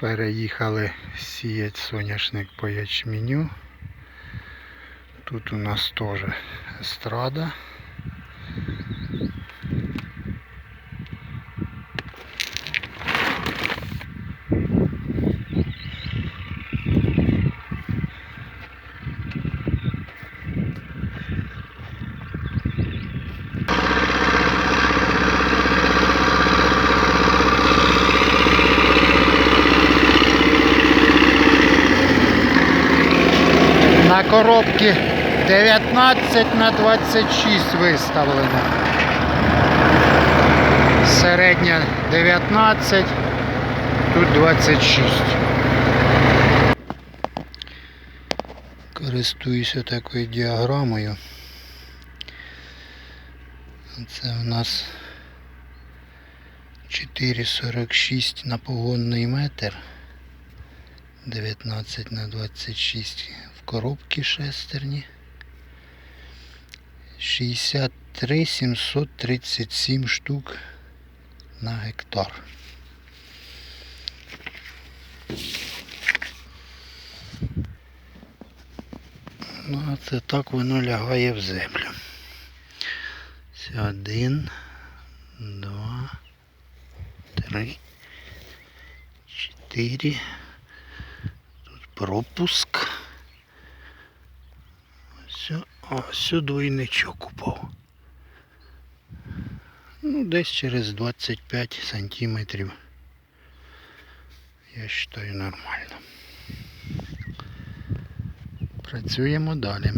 Переїхали сіять соняшник по ячменю. Тут у нас теж естрада. На коробці 19 на 26 виставлено. Середня 19, тут 26. Користуюся такою діаграмою. Це в нас 4,46 на погонний метр. 19 на 26 в коробці шестерні. 63 737 штук на гектар. Ну, а це так воно лягає в землю. Це один, два, три, чотири. Пропуск. Ось, ось двойничок упав. Ну, десь через 25 сантиметрів. Я вважаю нормально. Працюємо далі.